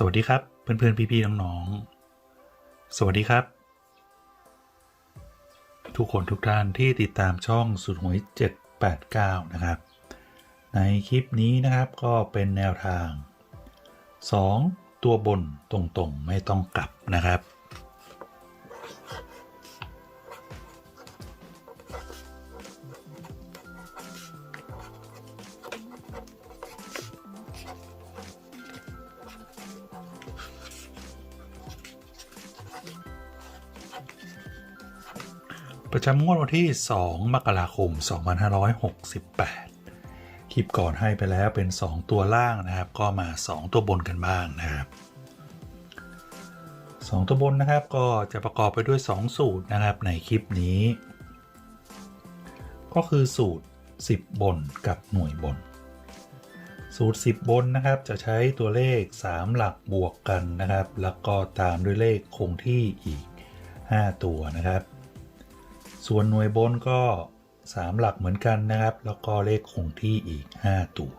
สวัสดีครับ เพื่อนๆ พี่ๆ น้องๆ สวัสดีครับ ทุกคนทุกท่านที่ติดตามช่องสุดหวย 789 นะครับ ในคลิปนี้นะครับก็เป็นแนวทาง 2 ตัวบนตรงๆ ไม่ต้องกลับนะครับ จำงวดวันที่ 2 มกราคม 2568 คลิปก่อนให้ไปแล้วเป็น 2 ตัวล่างนะครับ ก็มา 2 ตัวบนกันบ้างนะครับ 2 ตัวบนนะครับก็จะประกอบไปด้วย 2 สูตรนะครับในคลิปนี้ ก็คือสูตร 10 บนกับหน่วยบน สูตร 10 บนนะครับจะใช้ตัวเลข 3 หลักบวกกันนะครับ แล้วก็ตามด้วยเลขคงที่อีก 5 ตัวนะครับ ส่วนหน่วยบนก็ 3 หลักเหมือนกันนะครับ แล้วก็เลขคงที่อีก 5 ตัว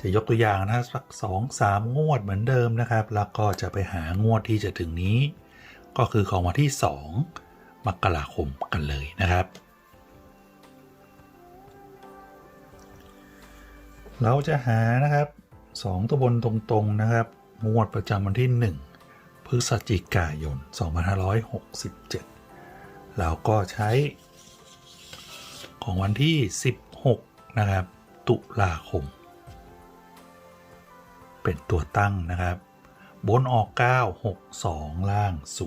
จะยกตัวอย่างนะสัก2 3งวดเหมือนเดิมนะครับ แล้วก็จะไปหางวดที่จะถึงนี้ ก็คือของวันที่ 2 มกราคมกันเลยนะครับเราจะหานะครับ 2 ตัวบนตรงๆนะครับ งวดประจำวันที่ 1 พฤศจิกายน 2567 เราก็ใช้ ของวันที่ 16 นะครับ ตุลาคม เป็นตัวตั้งนะครับ บนออก 9 6 2 ล่าง 0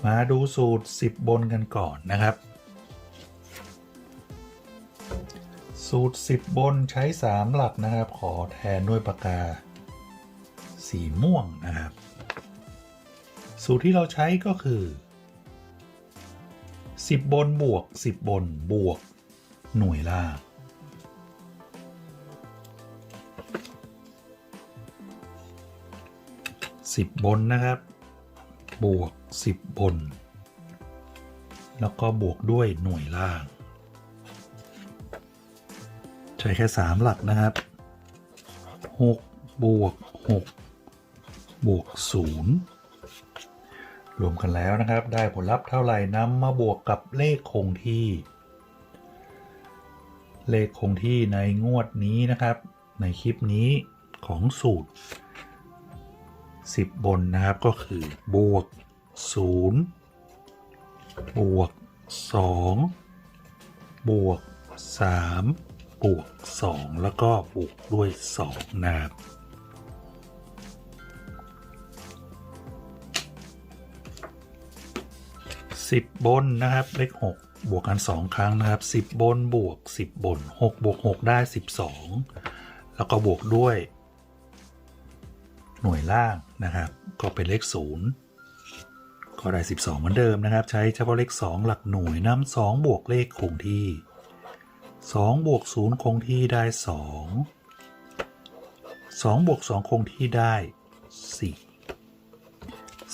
0 มาดูสูตร 10 บนกันก่อนนะครับ สูตร 10 บนใช้ 3 หลักนะครับ ขอแทนด้วยปากกาสีม่วงนะครับ สูตรที่เราใช้ก็คือ 10 บนบวก 10 บนบวก หน่วยล่าง10บนนะครับ บวก 10 บน แล้วก็บวกด้วยหน่วยล่าง ใช้แค่ 3 หลักนะครับ 6 บวก 6 บวก 0 รวมกันแล้วนะครับ ได้ผลลัพธ์เท่าไหร่นำมาบวกกับเลขคงที่ เลขคงที่ในงวดนี้นะครับ ในคลิปนี้ของสูตร 10 บนนะครับก็คือบวก 0 บวก 2 บวก 3 บวก 2 แล้วก็บวกด้วย 2 นะครับ 10 บนนะครับเลข6บวกกัน 2 ครั้งนะครับ 10 บนบวก 10 บน 6 บวก 6 ได้ 12 แล้วก็บวกด้วย หน่วยล่างนะครับ ก็เป็นเลข 0 ก็ได้ 12 เหมือนเดิมนะครับ ใช้เฉพาะเลข 2 หลักหน่วยนำ2บวกเลขคงที่ 2 บวก 0 คงที่ได้ 2 2 บวก 2 คงที่ได้ 4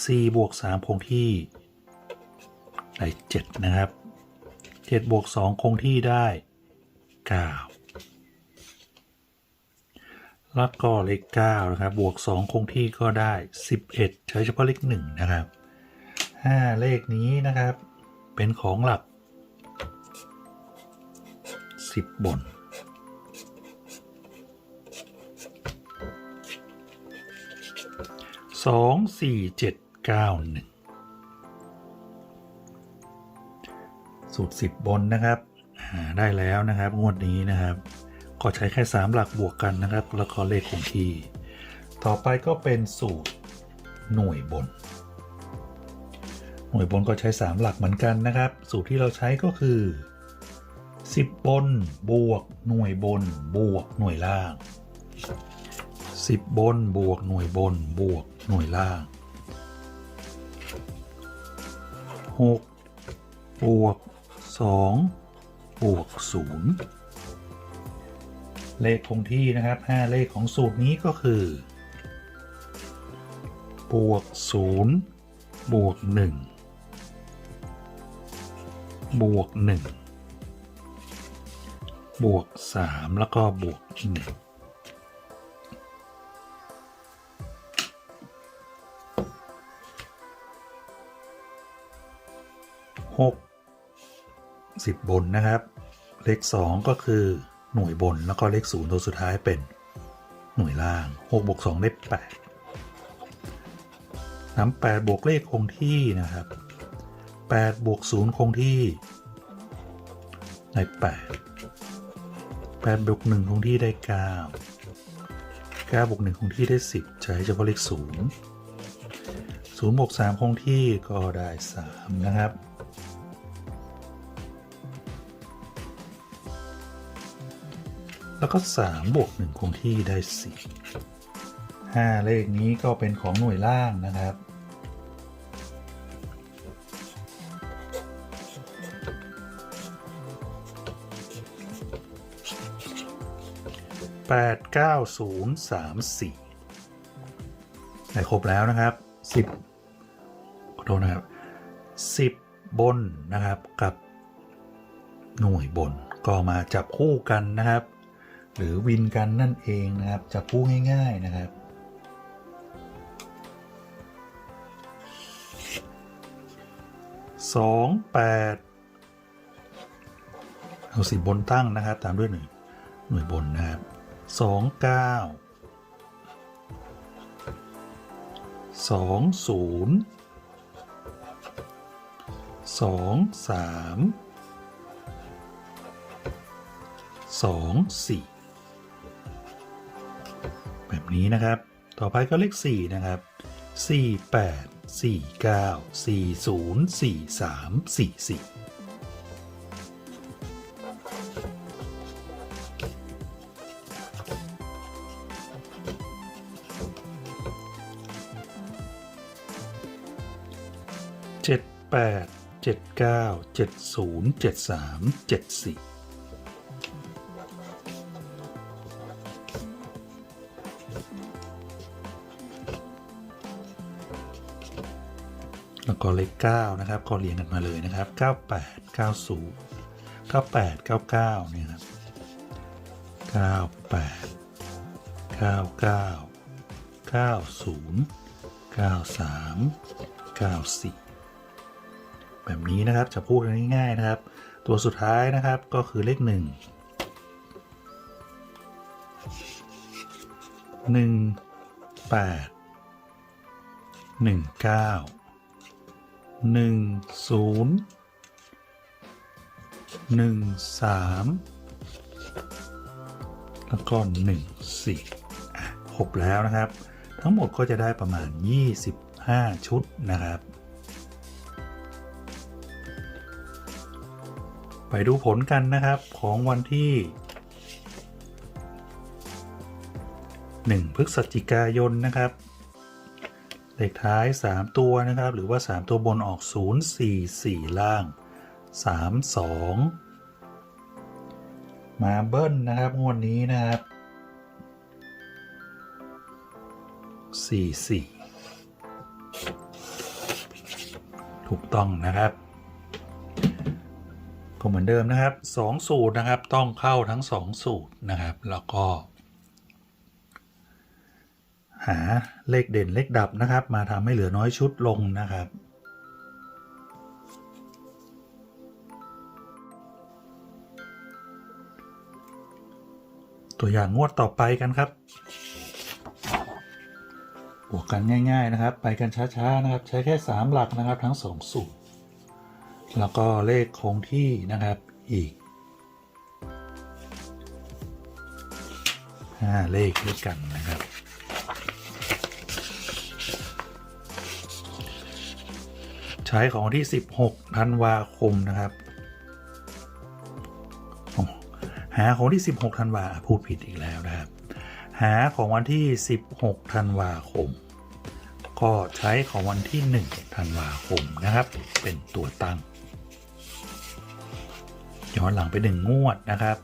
4 บวก 3 คงที่ ได้7นะครับ7บวก2คงที่ได้ 9 แล้วก็เลข9นะครับ บวก 2 คงที่ก็ได้ 11 ใช้เฉพาะเลข1นะครับ 5 เลขนี้นะครับ เป็นของหลัก 10 บนสองสี่เจ็ดเก้าหนึ่ง สูตรสิบบนนะครับได้แล้วนะครับ งวดนี้นะครับ ก็ใช้แค่ 3 หลักบวกกันนะครับ แล้วก็เลขคงที่ ต่อไปก็เป็นสูตรหน่วยบน หน่วยบนก็ใช้ 3 หลักเหมือนกันนะครับ สูตรที่เราใช้ก็คือ 10 บน บวก หน่วยบน บวกหน่วยล่าง 10 บน บวกหน่วยบน บวกหน่วยล่าง 6 บวก 2บวก0เลขคงที่นะครับ 5 เลขของสูตรนี้ก็คือบวก0บวก1บวก1บวก 3 แล้วก็บวก1หก สิบบนนะครับ เลขสองก็คือหน่วยบนแล้วก็เลขศูนย์ตัวสุดท้ายเป็นหน่วยล่างหกบวกสองได้แปดน้ำแปดบวกเลขคงที่นะครับแปดบวกศูนย์คงที่ได้แปดแปดบวกหนึ่งคงที่ได้เก้าเก้าบวกหนึ่งคงที่ได้สิบใช้เฉพาะเลขศูนย์ศูนย์บวกสามคงที่ก็ได้สามนะครับ แล้วก็3บวก1คงที่ได้ 4 5 เลขนี้ก็เป็นของหน่วยล่างนะครับ 8 9 0 3 4 ได้ครบแล้วนะครับ 10ขอโทษนะครับ 10 บนนะครับกับหน่วยบนก็มาจับคู่กันนะครับ หรือวินกันนั่นเองนะครับจับคู่ง่าย ๆนะครับ สองแปดเอาสิบบนตั้งนะครับ ตามด้วยหนึ่งหน่วยบนนะครับสองเก้าสองศูนย์สองสามสองสี่ แบบนี้นะครับ ต่อไปก็เลขสี่นะครับสี่แปดสี่เก้าสี่ศูนย์สี่สามสี่สี่เจ็ดแปดเจ็ดเก้าเจ็ดศูนย์เจ็ดสามเจ็ดสี่ แล้วก็เลข9นะครับก็เรียงกันมาเลยนะครับ 98 90 98 99เนี่ยครับ98 99 90 93 94 แบบนี้นะครับจะพูดง่ายๆนะครับ ตัวสุดท้ายนะครับก็คือเลข 1 1 8 1 9 หนึ่งศูนย์หนึ่งสามแล้วก็หนึ่งสี่ครบแล้วนะครับ ทั้งหมดก็จะได้ประมาณ 25 ชุดนะครับ ไปดูผลกันนะครับของวันที่ 1 พฤศจิกายนนะครับ เลขท้าย 3 ตัวนะครับ หรือว่า 3 ตัวบนออก 0 4 4 ล่าง 3 2 มาเบิ้ลนะครับ งวดนี้นะครับ 4 4 ถูกต้องนะครับก็เหมือนเดิมนะครับ 2 สูตรนะครับต้องเข้าทั้ง 2 สูตรนะครับ แล้วก็ หาเลขเด่นเลขดับนะครับ มาทำให้เหลือน้อยชุดลงนะครับ ตัวอย่างงวดต่อไปกันครับบวกกันง่าย ๆนะครับ ไปกันช้าๆนะครับ ใช้แค่ 3 หลักนะครับทั้ง 2 สูตร แล้วก็เลขคงที่นะครับอีก5เลขด้วยกันนะครับ ใช้ของวันที่ 16ธันวาคมนะครับหาของวันที่ 16ธันวาพูดผิดอีกแล้วนะครับ หาของวันที่ 16ธันวาคม ก็ใช้ของวันที่1ธันวาคมนะครับ เป็นตัวตั้งย้อนหลังไปหนึ่งงวดนะครับ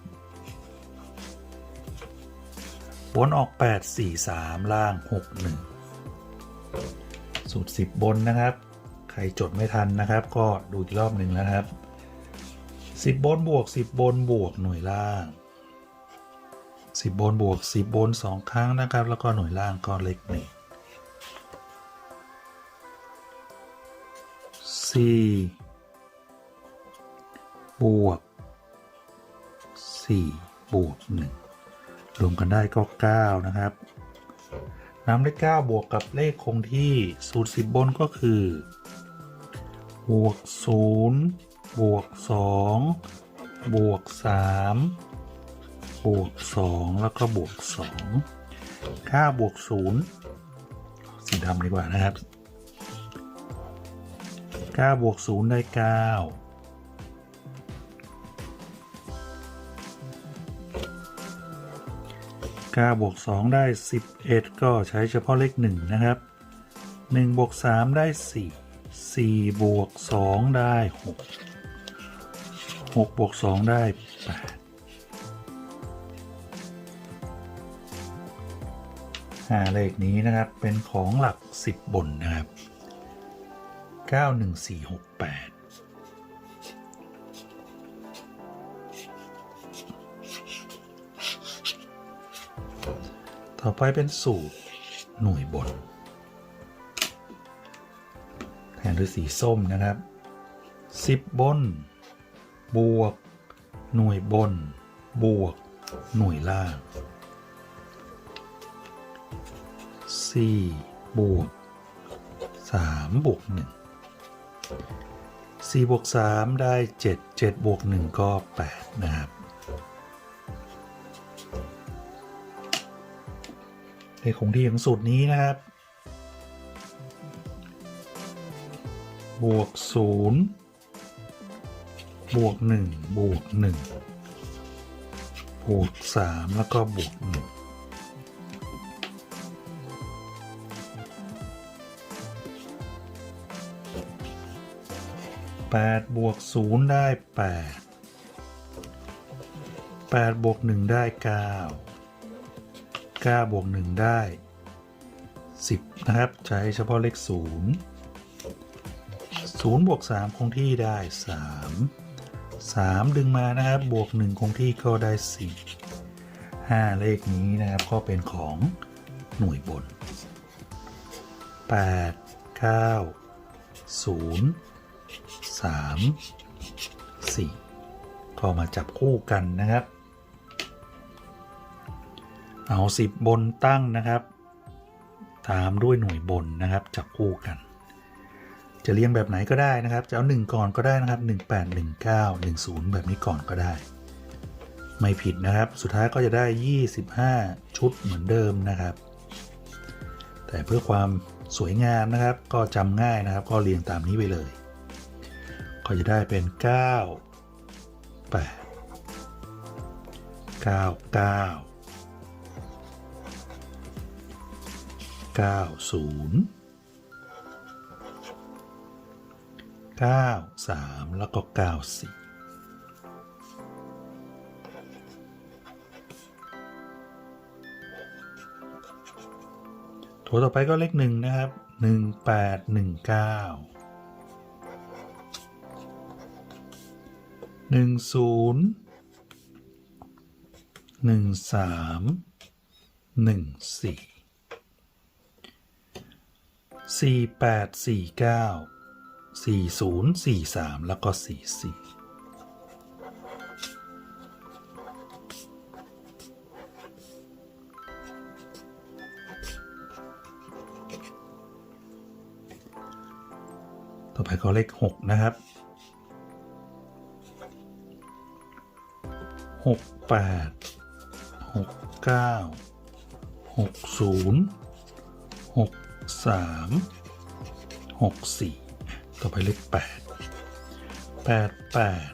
บนออก 8 4 3 ล่าง 6 1 สูตร 10 บนนะครับ ใครจดไม่ทันนะครับ ก็ดูอีกรอบหนึ่งแล้วครับ 10 บนบวก 10 บนบวกหน่วยล่าง 10 บนบวก 10 บน 2 ครั้งนะครับ แล้วก็หน่วยล่างก็เล็กหนึ่งสี่บวกสี่บวกหนึ่งรวมกันได้ก็9นะครับนำเลข9บวกกับเลขคงที่สูตร10บนก็คือ บวก0บวก2บวก3บวก2แล้วก็บวก2 9บวก0สีดำดีกว่านะครับ9บวก0ได้9 9บวก2ได้11ก็ใช้เฉพาะเลข1นะครับ1บวก3ได้4 4บวก2ได้6 6บวก2ได้8 5เลขนี้นะครับเป็นของหลัก10บนนะครับ91468ต่อไปเป็นสูตรหน่วยบน นด้วยสีส้มนะครับ 10 บน บวก หน่วยบน บวก หน่วยล่าง 4 บวก 3 บวก 1 4 บวก 3 ได้ 7 7 บวก 1 ก็ 8 นะครับเลขคงที่ของสูตรนี้นะครับ บวกศูนย์บวกหนึ่งบวกหนึ่งบวกสามแล้วก็บวกหนึ่งแปดบวกศูนย์ได้แปดแปดบวกหนึ่งได้เก้าเก้าบวกหนึ่งได้สิบนะครับ ใช้เฉพาะเลขศูนย์ 0บวก3คงที่ได้ 3 3 ดึงมานะครับ บวก 1 คงที่ก็ได้ 4 5 เลขนี้นะครับก็เป็นของหน่วยบน 8 9 0 3 4 ก็มาจับคู่กันนะครับ เอา 10 บนตั้งนะครับ ตามด้วยหน่วยบนนะครับ จับคู่กัน จะเรียงแบบไหนก็ได้นะครับ จะเอา1ก่อนก็ได้นะครับ 18 19 10 แบบนี้ก่อนก็ได้ ไม่ผิดนะครับ สุดท้ายก็จะได้ 25 ชุดเหมือนเดิมนะครับ แต่เพื่อความสวยงามนะครับ ก็จำง่ายนะครับ ก็เรียงตามนี้ไปเลย ก็จะได้เป็น 9 8 9 9 90 93 แล้วก็ 94ตัวต่อไปก็เลขหนึ่งนะครับ1819หนึ่งศูนย์หนึ่งสามหนึ่งสี่สี่แปดสี่เก้า 4043 แล้วก็ 44ต่อไปก็เลข 6 นะครับ 6 8 6 9 6 0 6 3 6 4 ต่อไปเลขแปดแปดแปด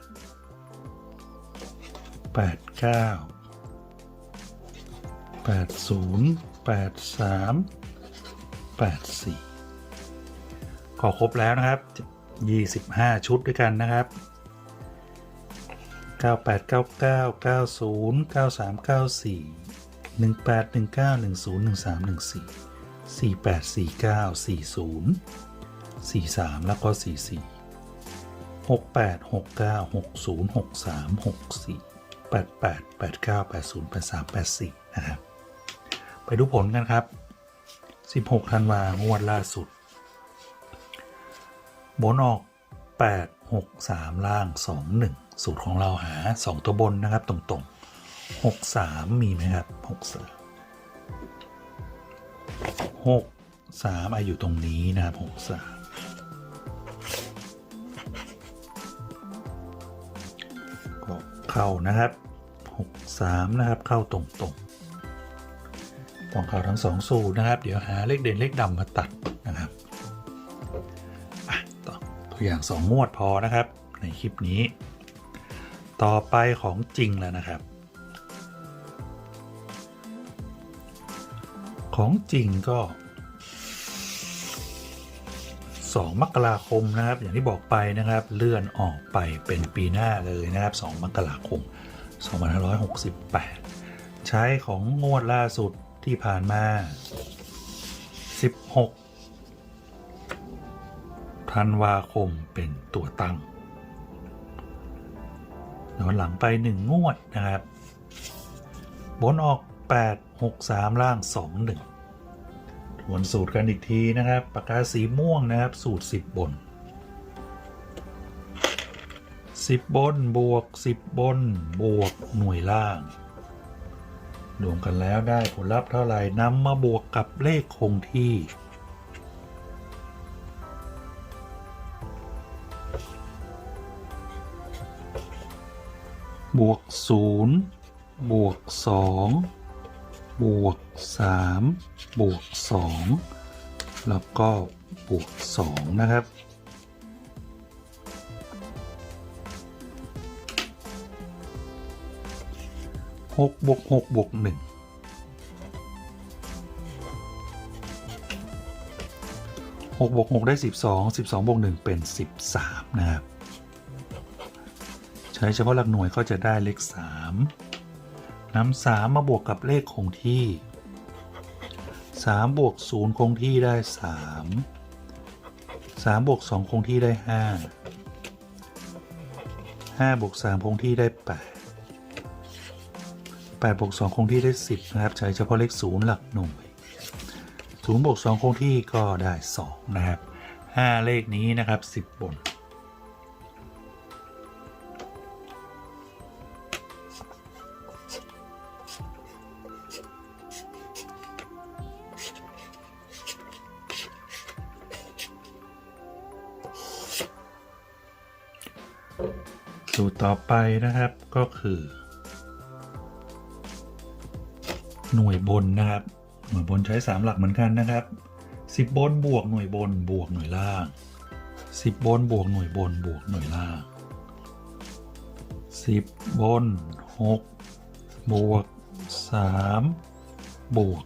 แปดเก้าแปดศูนย์แปดสามแปดสี่ก็ครบแล้วนะครับ25ชุดด้วยกันนะครับ9899 90 9394 1819 10 1314 4849 40 43 แล้วก็ 44 68 69 60 63 64 88 89 80 83 84 นะครับ ไปดูผลกันครับ 16 ธันวางวดล่าสุด บนออก 8 6 3 ล่าง 2 1 สูตรของเราหา 2 ตัวบนนะครับตรงๆ 6 3 มีไหมครับ 6 3 6 3อาอยู่ตรงนี้นะครับ 63 เข้านะครับ 6 3 นะครับ เข้าตรงๆต้องเข้าทั้ง 2 สูตรนะครับ เดี๋ยวหาเลขเด่นเลขดำมาตัดนะครับตัวอย่าง 2 งวดพอนะครับ ในคลิปนี้ ต่อไปของจริงแล้วนะครับ ของจริงก็ 2 มกราคมนะครับ อย่างที่บอกไปนะครับ เลื่อนออกไปเป็นปีหน้าเลยนะครับ 2 มกราคม 2568 ใช้ของงวดล่าสุดที่ผ่านมา 16 ธันวาคมเป็นตัวตั้งย้อนหลังไป 1 งวดนะครับ บนออก 8 6 3 ล่าง 2 1 วนสูตรกันอีกทีนะครับปากกาสีม่วงนะครับ สูตร 10 บน 10 บนบวก 10 บน บวกหน่วยล่าง รวมกันแล้วได้ผลลัพธ์เท่าไหร่นำมาบวกกับเลขคงที่ บวก 0 บวก 2 บวก 3 บวก 2 แล้วก็บวก 2 นะครับ6บวก6บวก1 6บวก6ได้12 12บสองบวก1เป็น13นะครับ ใช้เฉพาะหลักหน่วยก็จะได้เลข3 นำ3มาบวกกับเลขคงที่ 3 บวก 0 คงที่ได้ 3 3 บวก 2 คงที่ได้ 5 5 บวก 3 คงที่ได้ 8 8 บวก 2 คงที่ได้ 10 นะครับ ใช้เฉพาะเลข 0 หลักหน่วย0บวก2คงที่ก็ได้ 2 นะครับ 5 เลขนี้นะครับ 10 บน ต่อไปนะครับก็คือ หน่วยบนนะครับ หน่วยบนใช้ 3 หลักเหมือนกันนะครับ 10 บนบวกหน่วยบนบวกหน่วยล่าง 10 บนบวกหน่วยบนบวกหน่วยล่าง 10 บน 6 บวก 3 บวก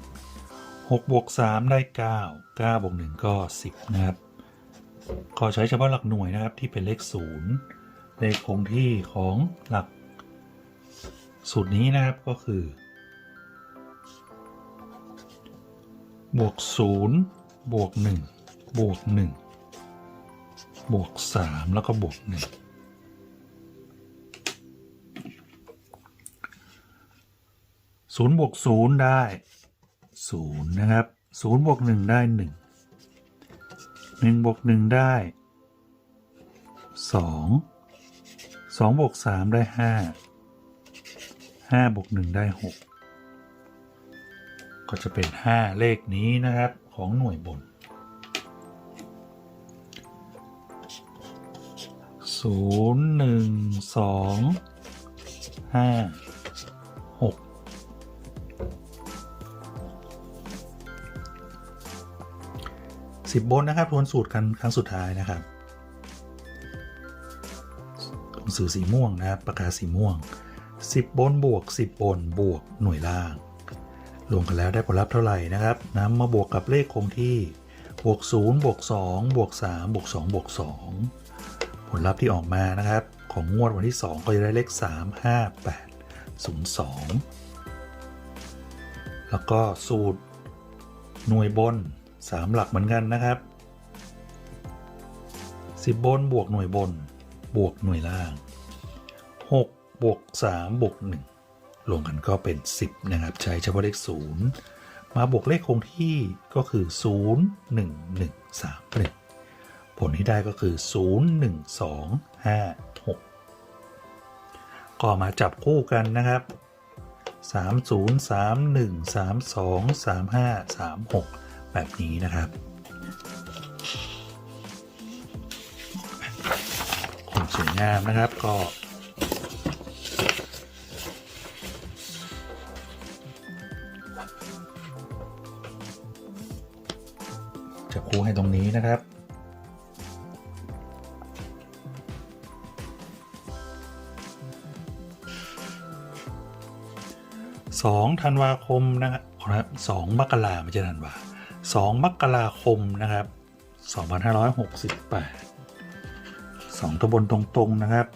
1 6บวก3ได้ 9 9บวก1ก็ 10 นะครับ ขอใช้เฉพาะหลักหน่วยนะครับที่เป็นเลข 0 เลขคงที่ของหลัก สูตรนี้นะครับก็คือบวก0บวก1บวก1บวก3แล้วก็บวก1ศูนย์บวกศูนย์ได้ศูนย์นะครับศูนย์บวกหนึ่งได้หนึ่งหนึ่งบวกหนึ่งได้สอง องสองบวกสามได้ห้าห้าบวกหนึ่งได้หกก็จะเป็นห้าเลขนี้นะครับของหน่วยบนศูนย์หนึ่งสองห้าหกสิบบนนะครับทวนสูตรกันครั้งสุดท้ายนะครับ งสือสีม่วงนะครับปากกาสีม่วง 10 บนบวก 10 บนบวกหน่วยล่างรวมกันแล้วได้ผลลัพธ์เท่าไหร่นะครับนำมาบวกกับเลขคงที่บวก0บวก2บวก3บวก2บวก2ผลลัพธ์ที่ออกมานะครับ ของงวดวันที่ 2 ก็จะได้เลข 3 5 8 0 2 แล้วก็สูตร หน่วยบน 3 หลักเหมือนกันนะครับ 10 บนบวกหน่วยบน บวกหน่วยล่าง 6 บวก 3 บวก 1 รวมกันก็เป็น 10 นะครับ ใช้เฉพาะเลข 0 มาบวกเลขคงที่ก็คือ 0 1 1 3 1 ผลที่ได้ก็คือ 0 1 2 5 6 ก็มาจับคู่กันนะครับ 3 0 3 1 3 2 3 5 3 6 แบบนี้นะครับ งามนะครับก็จับคู่ให้ตรงนี้นะครับ สองธันวาคมนะครับสองมกราไม่ใช่ธันวาสองมกราคมนะครับสองพันห้าร้อยหกสิบแปด สองตัวบนตรงๆนะครับ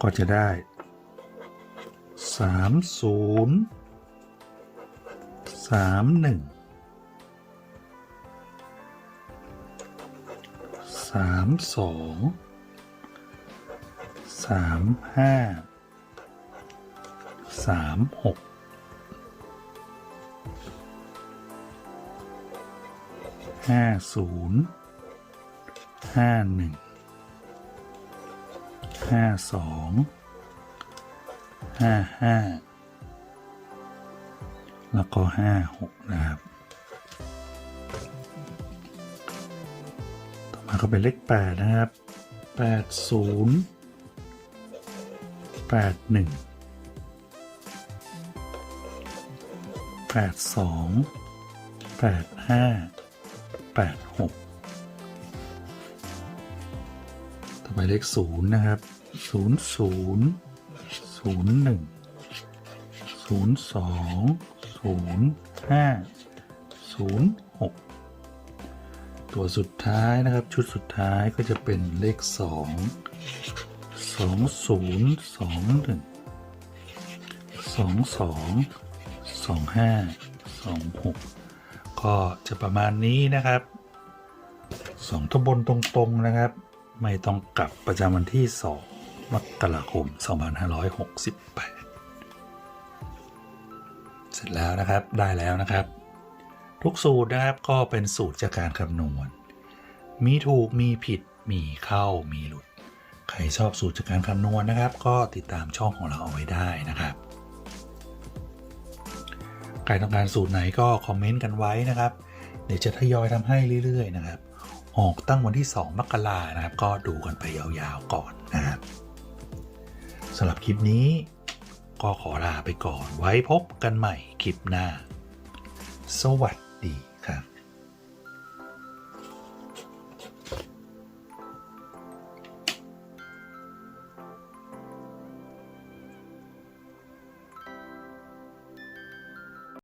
ก็จะได้สามศูนย์สามหนึ่งสามสอง สามห้าสามหกห้าศูนย์ห้าหนึ่งห้าสองห้าห้าแล้วก็ห้าหกนะครับ ต่อมาก็เป็นเลขแปดนะครับแปดศูนย์ แปดหนึ่งแปดสองแปดห้าแปดหกต่อไปเลขศูนย์นะครับศูนย์ศูนย์ศูนย์หนึ่งศูนย์สองศูนย์ห้าศูนย์หกตัวสุดท้ายนะครับชุดสุดท้ายก็จะเป็นเลขสอง สองศูนย์สองหนึ่งสองสองสองห้าสองหกก็จะประมาณนี้นะครับสองตัวบนตรงๆนะครับ ไม่ต้องกลับประจำวันที่2มกราคม 2568 เสร็จแล้วนะครับได้แล้วนะครับ ทุกสูตรนะครับก็เป็นสูตรจากการคำนวณ มีถูกมีผิดมีเข้ามีหลุด ใครชอบสูตรจากการคำนวณนะครับ ก็ติดตามช่องของเราเอาไว้ได้นะครับใครต้องการสูตรไหนก็คอมเมนต์กันไว้นะครับ เดี๋ยวจะทยอยทำให้เรื่อยๆนะครับ ออกตั้งวันที่ 2 มกรานะครับ ก็ดูกันไปยาวๆก่อนนะครับสำหรับคลิปนี้ ก็ขอลาไปก่อนไว้พบกันใหม่คลิปหน้า สวัสดีครับ